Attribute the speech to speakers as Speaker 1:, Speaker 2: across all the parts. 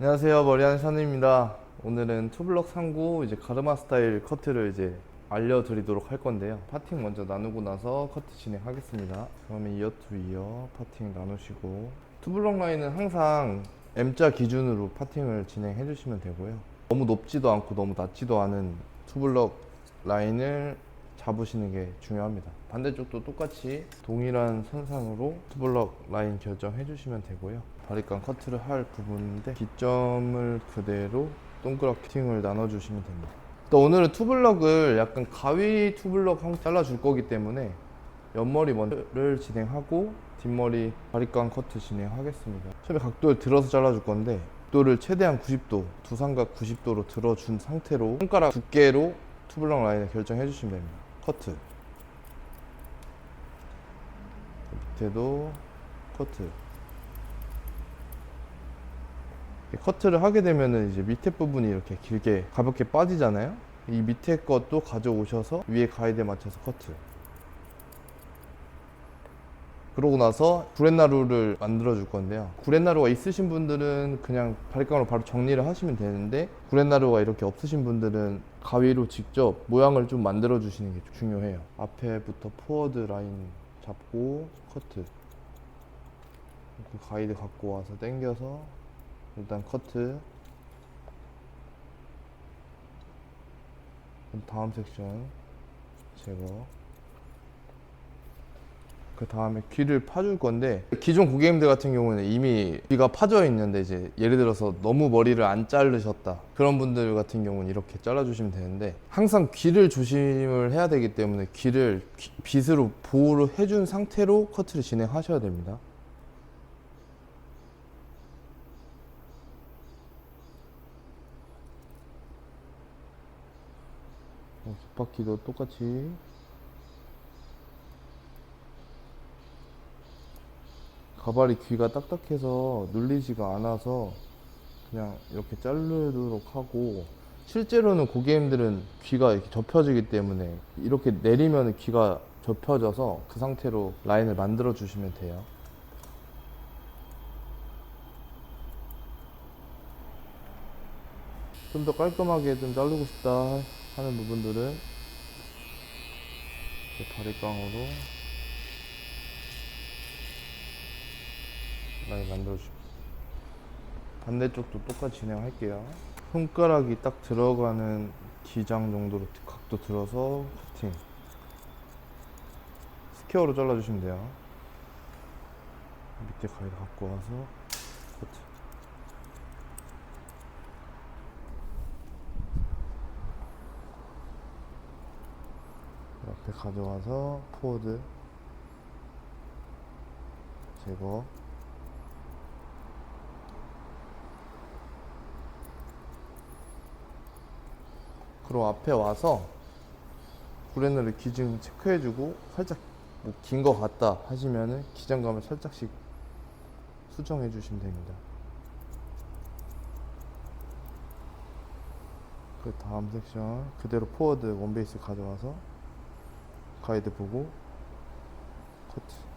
Speaker 1: 안녕하세요. 머리하는 샤누입니다. 오늘은 투블럭 상구 이제 가르마 스타일 커트를 이제 알려드리도록 할 건데요. 파팅 먼저 나누고 나서 커트 진행하겠습니다. 그러면 이어 투 이어 파팅 나누시고. 투블럭 라인은 항상 M자 기준으로 파팅을 진행해 주시면 되고요. 너무 높지도 않고 너무 낮지도 않은 투블럭 라인을 잡으시는 게 중요합니다. 반대쪽도 똑같이 동일한 선상으로 투블럭 라인 결정해 주시면 되고요. 바리깡 커트를 할 부분인데 기점을 그대로 동그랗게 팅을 나눠 주시면 됩니다. 또 오늘은 투블럭을 약간 가위 투블럭 형 잘라 줄 거기 때문에 옆머리 먼저를 진행하고 뒷머리 바리깡 커트 진행하겠습니다. 처음에 각도를 들어서 잘라 줄 건데 각도를 최대한 90도 두 삼각 90도로 들어준 상태로 손가락 두께로 투블럭 라인을 결정해 주시면 됩니다 커트 밑에도 커트 커트를 하게 되면은 이제 밑에 부분이 이렇게 길게 가볍게 빠지잖아요. 이 밑에 것도 가져오셔서 위에 가이드에 맞춰서 커트. 그러고 나서 구렛나루를 만들어 줄 건데요. 구렛나루가 있으신 분들은 그냥 바리깡으로 바로 정리를 하시면 되는데 구렛나루가 이렇게 없으신 분들은 가위로 직접 모양을 좀 만들어 주시는 게 중요해요. 앞에부터 포워드 라인 잡고 커트. 그 가이드 갖고 와서 당겨서 일단 커트 다음 섹션 제거 그 다음에 귀를 파줄 건데 기존 고객님들 같은 경우는 이미 귀가 파져 있는데 이제 예를 들어서 너무 머리를 안 자르셨다. 그런 분들 같은 경우는 이렇게 잘라주시면 되는데 항상 귀를 조심을 해야 되기 때문에 귀를 귀- 빗으로 보호를 해준 상태로 커트를 진행하셔야 됩니다. 어, 뒷바퀴도 똑같이 가발이 귀가 딱딱해서 눌리지가 않아서 그냥 이렇게 자르도록 하고 실제로는 고객님들은 귀가 이렇게 접혀지기 때문에 이렇게 내리면 귀가 접혀져서 그 상태로 라인을 만들어 주시면 돼요. 좀 더 깔끔하게 좀 자르고 싶다 하는 부분들은 바리깡으로 라인 만들어주고 반대쪽도 똑같이 진행할게요. 손가락이 딱 들어가는 기장 정도로 각도 들어서 커팅. 스퀘어로 잘라주시면 돼요. 밑에 가위를 갖고 와서 커트 옆에 가져와서 포워드. 제거 그리고 앞에 와서 구레나루 기증 체크해주고 살짝 뭐긴거 같다 하시면은 기장감을 살짝씩 수정해 주시면 됩니다. 그 다음 섹션 그대로 포워드 원베이스 가져와서 가이드 보고 커트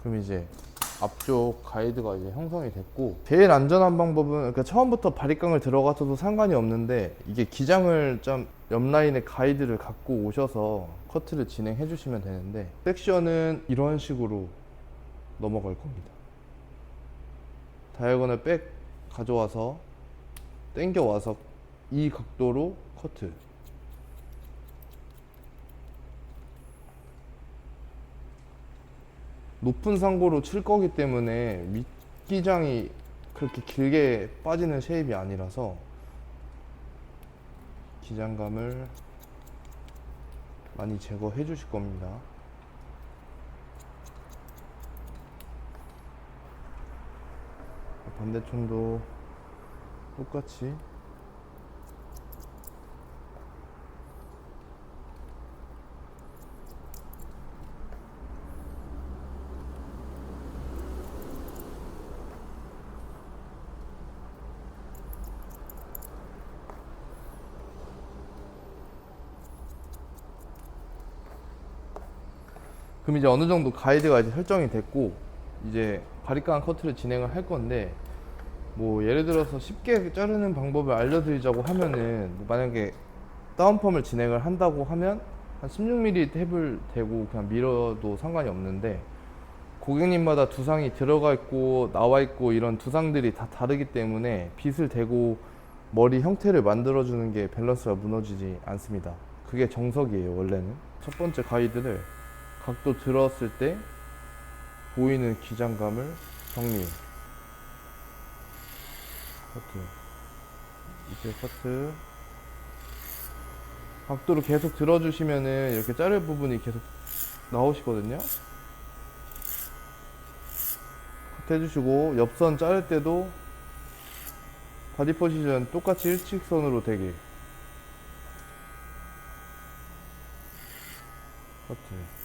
Speaker 1: 그럼 이제 앞쪽 가이드가 이제 형성이 됐고 제일 안전한 방법은 그러니까 처음부터 바리깡을 들어가서도 상관이 없는데 이게 기장을 좀 옆라인에 가이드를 갖고 오셔서 커트를 진행해 주시면 되는데 섹션은 이런 식으로 넘어갈 겁니다. 다이아곤을 백 가져와서 당겨 와서 이 각도로 커트 높은 상고로 칠 거기 때문에 윗기장이 그렇게 길게 빠지는 쉐입이 아니라서 기장감을 많이 제거해 주실 겁니다. 반대편도 똑같이 그럼 이제 어느 정도 가이드가 이제 설정이 됐고 이제 바리깡 커트를 진행을 할 건데 뭐 예를 들어서 쉽게 자르는 방법을 알려드리자고 하면은 뭐 만약에 다운펌을 진행을 한다고 하면 한 16mm 탭을 대고 그냥 밀어도 상관이 없는데 고객님마다 두상이 들어가 있고 나와 있고 이런 두상들이 다 다르기 때문에 빗을 대고 머리 형태를 만들어 주는 게 밸런스가 무너지지 않습니다. 그게 정석이에요, 원래는. 첫 번째 가이드를 각도 들었을 때 보이는 기장감을 정리. 커트. 이제 커트. 각도를 계속 들어주시면은 이렇게 자를 부분이 계속 나오시거든요. 커트 해주시고 옆선 자를 때도 바디 포지션 똑같이 일직선으로 되게 커트.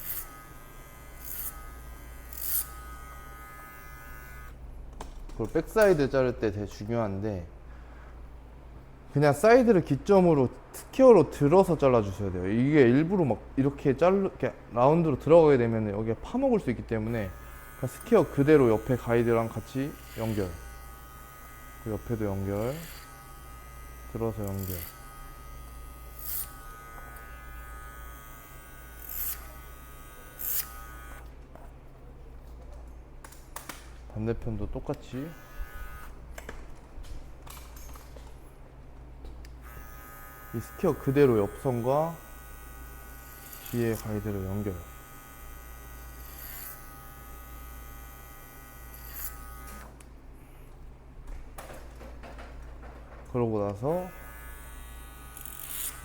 Speaker 1: 그리고 백사이드 자를 때 되게 중요한데 그냥 사이드를 기점으로 스퀘어로 들어서 잘라주셔야 돼요. 이게 일부러 막 이렇게 자르 이렇게 라운드로 들어가게 되면 여기에 파먹을 수 있기 때문에 그냥 스퀘어 그대로 옆에 가이드랑 같이 연결. 그 옆에도 연결. 들어서 연결. 반대편도 똑같이. 이 스퀘어 그대로 옆선과 뒤에 가이드를 연결. 그러고 나서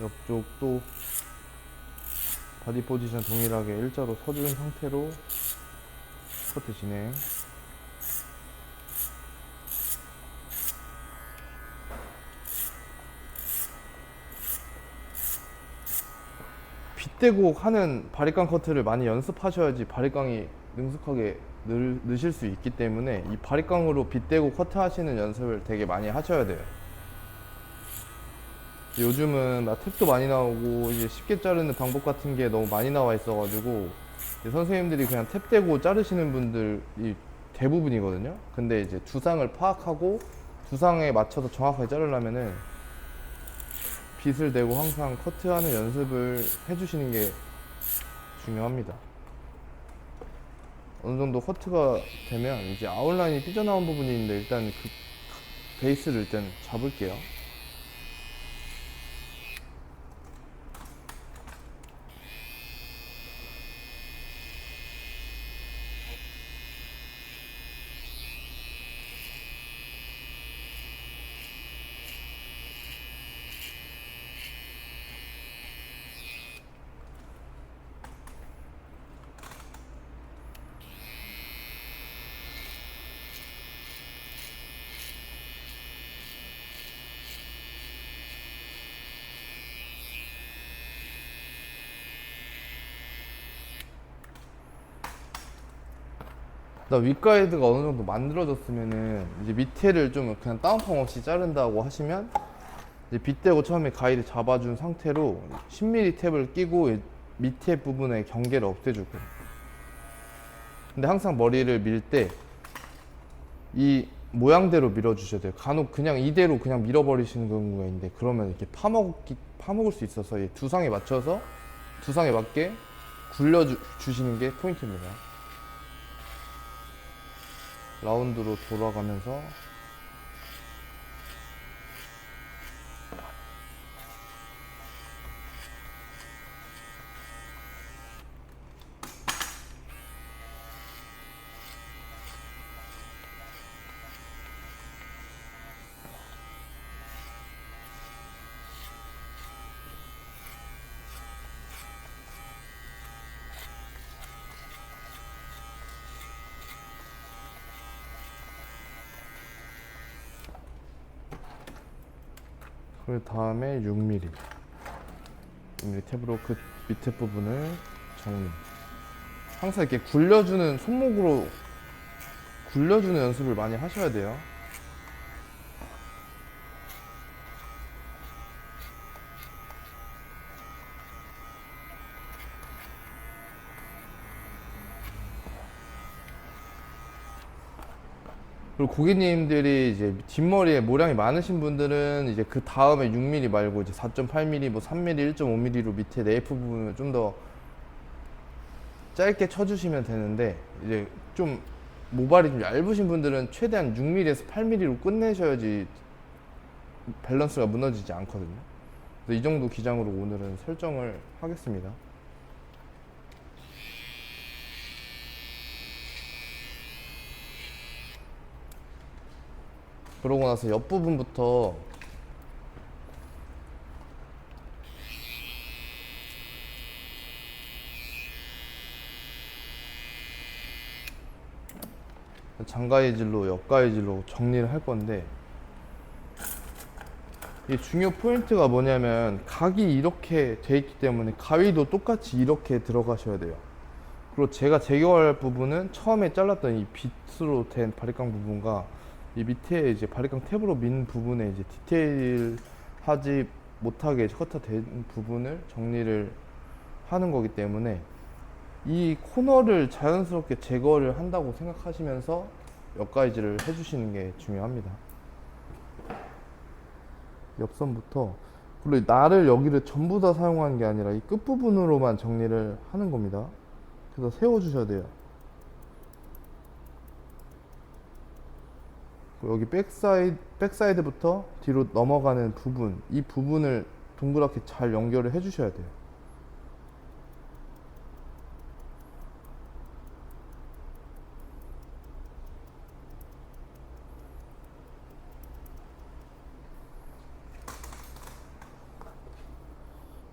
Speaker 1: 옆쪽도 바디 포지션 동일하게 일자로 서준 상태로 스커트 진행 빗대고 하는 바리깡 커트를 많이 연습하셔야지 바리깡이 능숙하게 늘, 느실 수 있기 때문에 이 바리깡으로 빗대고 커트 하시는 연습을 되게 많이 하셔야 돼요. 요즘은 막 탭도 많이 나오고 이제 쉽게 자르는 방법 같은 게 너무 많이 나와 있어가지고 선생님들이 그냥 탭 대고 자르시는 분들이 대부분이거든요. 근데 이제 두상을 파악하고 두상에 맞춰서 정확하게 자르려면은 빗을 대고 항상 커트하는 연습을 해주시는 게 중요합니다. 어느 정도 커트가 되면 이제 아웃라인이 삐져나온 부분이 있는데 일단 그 베이스를 일단 잡을게요. 나 윗가이드가 어느 정도 만들어졌으면은 이제 밑에를 좀 그냥 다운펌 없이 자른다고 하시면 이제 빗대고 처음에 가이드 잡아준 상태로 10mm 탭을 끼고 이 밑에 부분의 경계를 없애주고. 근데 항상 머리를 밀 때 이 모양대로 밀어주셔야 돼요. 간혹 그냥 이대로 그냥 밀어버리시는 경우가 있는데 그러면 이렇게 파먹기, 파먹을 수 있어서 이 두상에 맞춰서 두상에 맞게 굴려주시는 게 포인트입니다 라운드로 돌아가면서 그 다음에 6mm 6mm 탭으로 그 밑에 부분을 정리. 항상 이렇게 굴려주는 손목으로 굴려주는 연습을 많이 하셔야 돼요 그리고 고객님들이 이제 뒷머리에 모량이 많으신 분들은 이제 그 다음에 6mm 말고 이제 4.8mm, 뭐 3mm, 1.5mm로 밑에 네이프 부분을 좀 더 짧게 쳐주시면 되는데 이제 좀 모발이 좀 얇으신 분들은 최대한 6mm에서 8mm로 끝내셔야지 밸런스가 무너지지 않거든요. 그래서 이 정도 기장으로 오늘은 설정을 하겠습니다. 그러고 나서 옆부분부터 장가의 질로 옆가의 질로 정리를 할 건데 이 중요 포인트가 뭐냐면 각이 이렇게 돼 있기 때문에 가위도 똑같이 이렇게 들어가셔야 돼요. 그리고 제가 제거할 부분은 처음에 잘랐던 이 빗으로 된 바리깡 부분과 이 밑에 이제 바리깡 탭으로 민 부분에 이제 디테일하지 못하게 커터 된 부분을 정리를 하는 거기 때문에 이 코너를 자연스럽게 제거를 한다고 생각하시면서 옆가이즈를 해주시는 게 중요합니다. 옆선부터 그리고 나를 여기를 전부 다 사용하는 게 아니라 이 끝부분으로만 정리를 하는 겁니다. 그래서 세워주셔야 돼요. 그리고 여기 백사이드, 백사이드부터 뒤로 넘어가는 부분, 이 부분을 동그랗게 잘 연결을 해주셔야 돼요.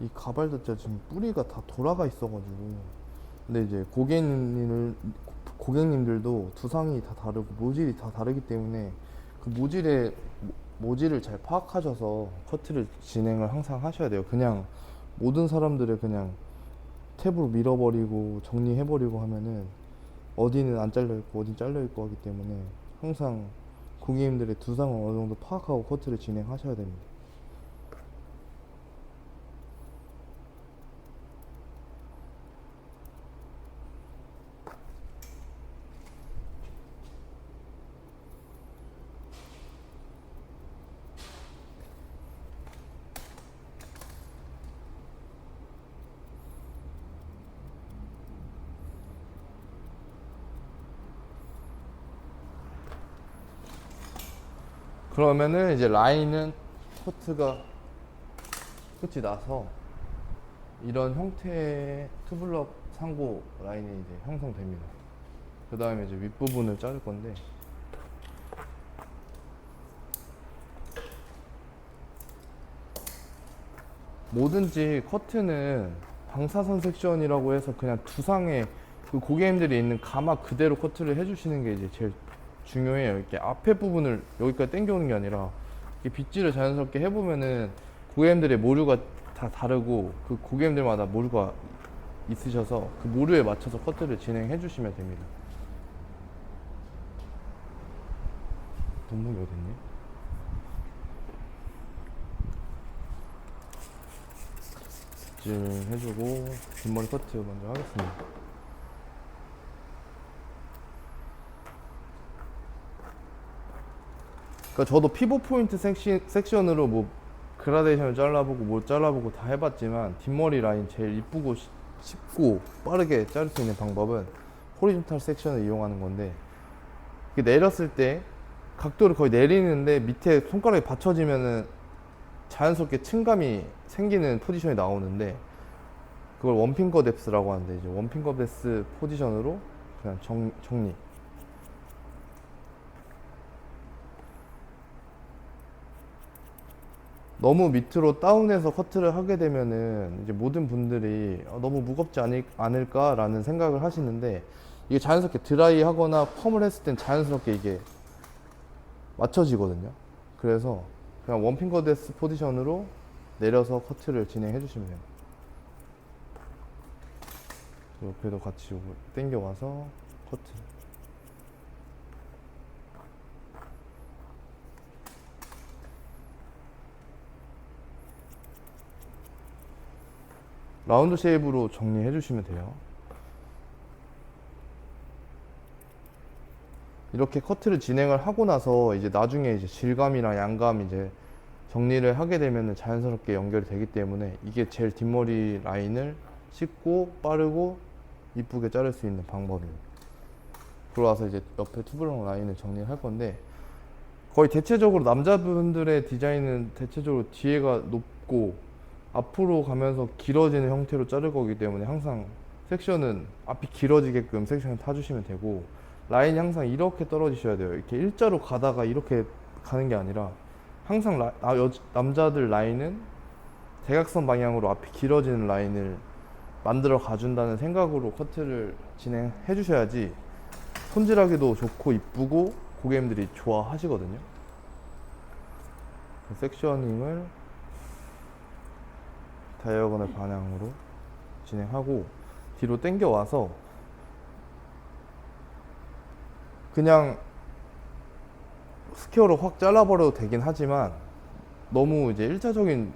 Speaker 1: 이 가발 자체가 지금 뿌리가 다 돌아가 있어가지고 근데 이제 고객님을 고객님들도 두상이 다 다르고 모질이 다 다르기 때문에 그 모질의 모- 모질을 잘 파악하셔서 커트를 진행을 항상 하셔야 돼요. 그냥 모든 사람들을 그냥 탭으로 밀어버리고 정리해버리고 하면은 어디는 안 잘려 있고 어디는 잘려 있고 하기 때문에 항상 고객님들의 두상을 어느 정도 파악하고 커트를 진행하셔야 됩니다. 그러면은 이제 라인은 커트가 끝이 나서 이런 형태의 투블럭 상고 라인이 이제 형성됩니다. 그 다음에 이제 윗부분을 자를 건데 뭐든지 커트는 방사선 섹션이라고 해서 그냥 두상에 그 고객님들이 있는 가마 그대로 커트를 해주시는 게 이제 제일 중요해요. 이렇게 앞에 부분을 여기까지 당겨오는 게 아니라 이렇게 빗질을 자연스럽게 해보면은 고객님들의 모류가 다 다르고 그 고객님들마다 모류가 있으셔서 그 모류에 맞춰서 커트를 진행해 주시면 됩니다. 동봉이 어딨니? 빗질 해주고 뒷머리 커트 먼저 하겠습니다. 그러니까 저도 피부 포인트 섹시, 섹션으로 뭐 그라데이션을 잘라보고 뭐 잘라보고 다 해봤지만 뒷머리 라인 제일 이쁘고 시- 쉽고 빠르게 자를 수 있는 방법은 호리존탈 섹션을 이용하는 건데 내렸을 때 각도를 거의 내리는데 밑에 손가락이 받쳐지면은 자연스럽게 층감이 생기는 포지션이 나오는데 그걸 원핑거 뎁스라고 하는데 이제 원핑거 뎁스 포지션으로 그냥 정, 정리 너무 밑으로 다운해서 커트를 하게 되면은 이제 모든 분들이 어, 너무 무겁지 않을, 않을까라는 생각을 하시는데 이게 자연스럽게 드라이 하거나 펌을 했을 땐 자연스럽게 이게 맞춰지거든요. 그래서 그냥 원핑거 데스 포지션으로 내려서 커트를 진행해 주시면 돼요. 옆에도 같이 요거 당겨와서 커트. 라운드 쉐입으로 정리해 주시면 돼요. 이렇게 커트를 진행을 하고 나서 이제 나중에 이제 질감이랑 양감 이제 정리를 하게 되면 자연스럽게 연결이 되기 때문에 이게 제일 뒷머리 라인을 쉽고 빠르고 이쁘게 자를 수 있는 방법입니다. 들어와서 이제 옆에 투블럭 라인을 정리할 건데 거의 대체적으로 남자분들의 디자인은 대체적으로 뒤에가 높고 앞으로 가면서 길어지는 형태로 자를 거기 때문에 항상 섹션은 앞이 길어지게끔 섹션을 타주시면 되고 라인이 항상 이렇게 떨어지셔야 돼요. 이렇게 일자로 가다가 이렇게 가는 게 아니라 항상 라- 아, 여- 남자들 라인은 대각선 방향으로 앞이 길어지는 라인을 만들어 가준다는 생각으로 커트를 진행해 주셔야지 손질하기도 좋고 이쁘고 고객님들이 좋아하시거든요. 그 섹셔닝을 다이어건al 방향으로 진행하고 뒤로 당겨 와서 그냥 스퀘어로 확 잘라버려도 되긴 하지만 너무 이제 일차적인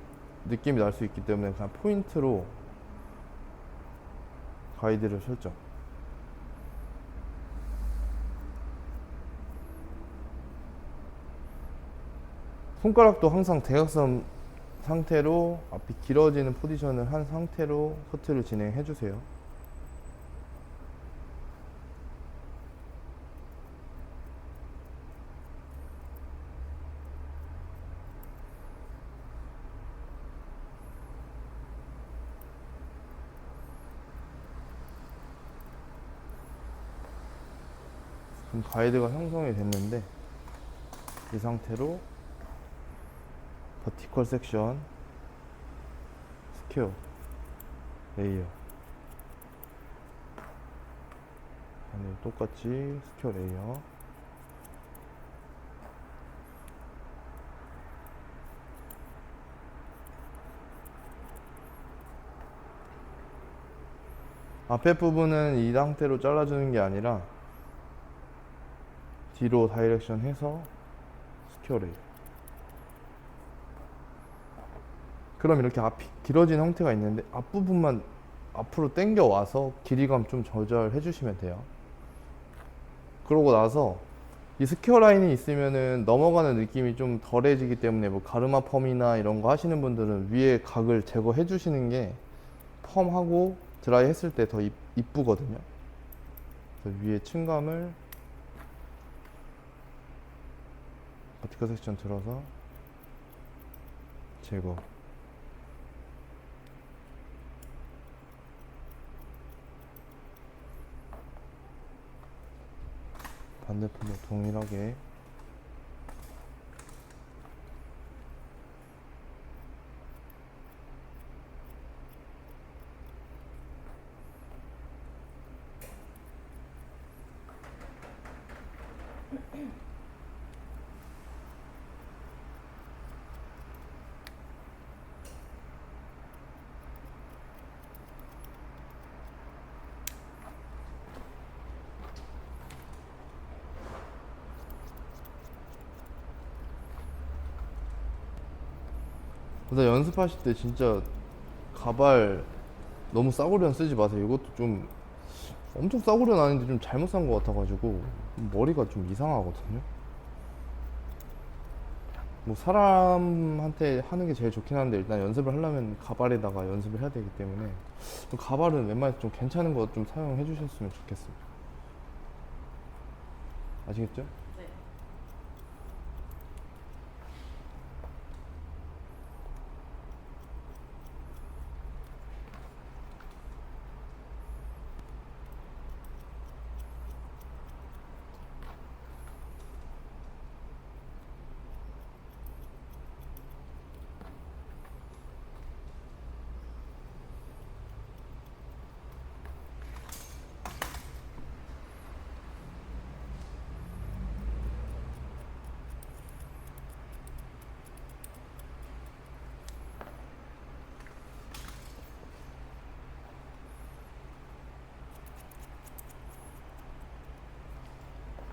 Speaker 1: 느낌이 날 수 있기 때문에 그냥 포인트로 가이드를 설정. 손가락도 항상 대각선 상태로 앞이 길어지는 포지션을 한 상태로 커트를 진행해 주세요. 가이드가 형성이 됐는데 이 상태로 버티컬 섹션 스퀘어 레이어 아니 똑같이 스퀘어 레이어 앞에 부분은 이 상태로 잘라주는 게 아니라 뒤로 다이렉션 해서 스퀘어 레이어 그럼 이렇게 앞이 길어진 형태가 있는데 앞부분만 앞으로 당겨 와서 길이감 좀 조절해 주시면 돼요. 그러고 나서 이 스퀘어 라인이 있으면은 넘어가는 느낌이 좀 덜해지기 때문에 뭐 가르마 펌이나 이런 거 하시는 분들은 위에 각을 제거해 주시는 게 펌하고 드라이 했을 때 더 이쁘거든요. 위에 층감을 버티컬 섹션 들어서 제거. 반대편도 동일하게 근데 연습하실 때 진짜 가발 너무 싸구려는 쓰지 마세요. 이것도 좀 엄청 싸구려는 아닌데 좀 잘못 산 것 같아가지고 머리가 좀 이상하거든요. 뭐 사람한테 하는 게 제일 좋긴 한데 일단 연습을 하려면 가발에다가 연습을 해야 되기 때문에 좀 가발은 웬만해서 좀 괜찮은 거 좀 사용해 주셨으면 좋겠습니다. 아시겠죠?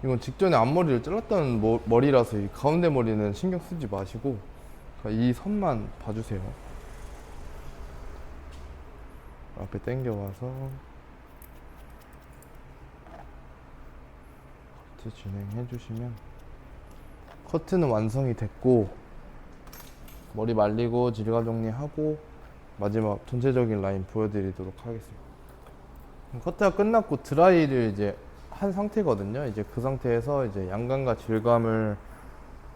Speaker 1: 이건 직전에 앞머리를 잘랐던 머, 머리라서 이 가운데 머리는 신경 쓰지 마시고 그러니까 이 선만 봐주세요. 앞에 당겨와서 커트 진행해 주시면 커트는 완성이 됐고 머리 말리고 질감 정리하고 마지막 전체적인 라인 보여드리도록 하겠습니다. 커트가 끝났고 드라이를 이제 한 상태거든요. 이제 그 상태에서 이제 양감과 질감을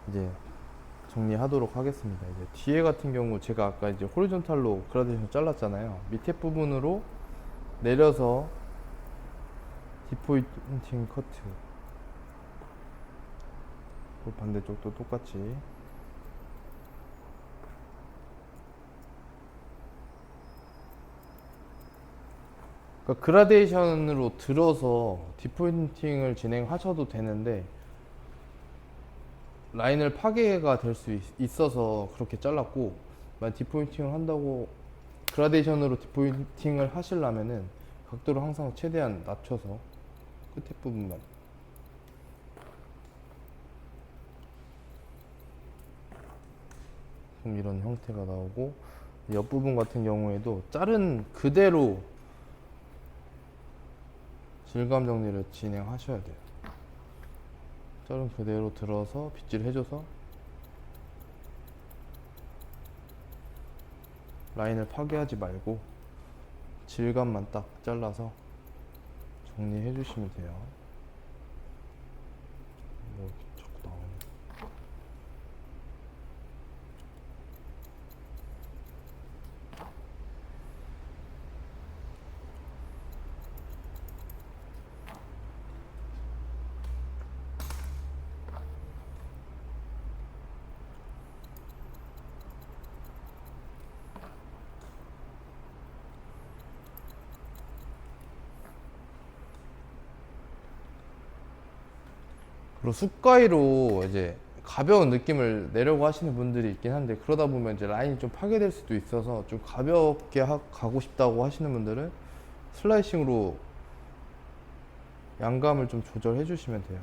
Speaker 1: 이제 정리하도록 하겠습니다. 이제 뒤에 같은 경우 제가 아까 이제 호리존탈로 그라데이션 잘랐잖아요. 밑에 부분으로 내려서 디포인팅 커트. 그 반대쪽도 똑같이 그러니까 그라데이션으로 들어서 디포인팅을 진행하셔도 되는데 라인을 파괴가 될 수 있어서 그렇게 잘랐고 만약 디포인팅을 한다고 그라데이션으로 디포인팅을 하시려면은 각도를 항상 최대한 낮춰서 끝에 부분만. 좀 이런 형태가 나오고 옆부분 같은 경우에도 자른 그대로 질감 정리를 진행하셔야 돼요. 자른 그대로 들어서 빗질 해줘서 라인을 파괴하지 말고 질감만 딱 잘라서 정리해 주시면 돼요. 뭐 자꾸 나오네. 그리고 쑥가위로 이제 가벼운 느낌을 내려고 하시는 분들이 있긴 한데 그러다 보면 이제 라인이 좀 파괴될 수도 있어서 좀 가볍게 하- 가고 싶다고 하시는 분들은 슬라이싱으로 양감을 좀 조절해 주시면 돼요.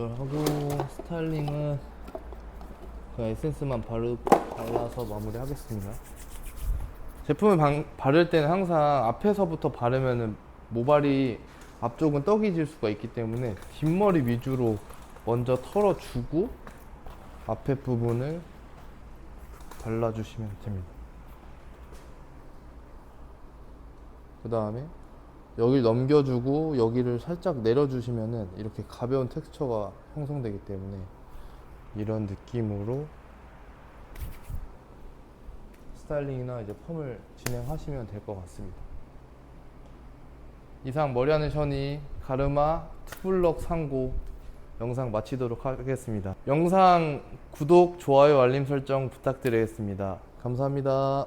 Speaker 1: 조절하고 스타일링은 그냥 에센스만 바르, 발라서 마무리하겠습니다. 제품을 방- 바를 때는 항상 앞에서부터 바르면은 모발이 앞쪽은 떡이 질 수가 있기 때문에 뒷머리 위주로 먼저 털어주고 앞에 부분을 발라주시면 됩니다. 그 다음에 여기를 넘겨주고 여기를 살짝 내려주시면은 이렇게 가벼운 텍스처가 형성되기 때문에 이런 느낌으로 스타일링이나 이제 펌을 진행하시면 될 것 같습니다. 이상 머리하는 션이 가르마 투블럭 상고 영상 마치도록 하겠습니다. 영상 구독, 좋아요, 알림 설정 부탁드리겠습니다. 감사합니다.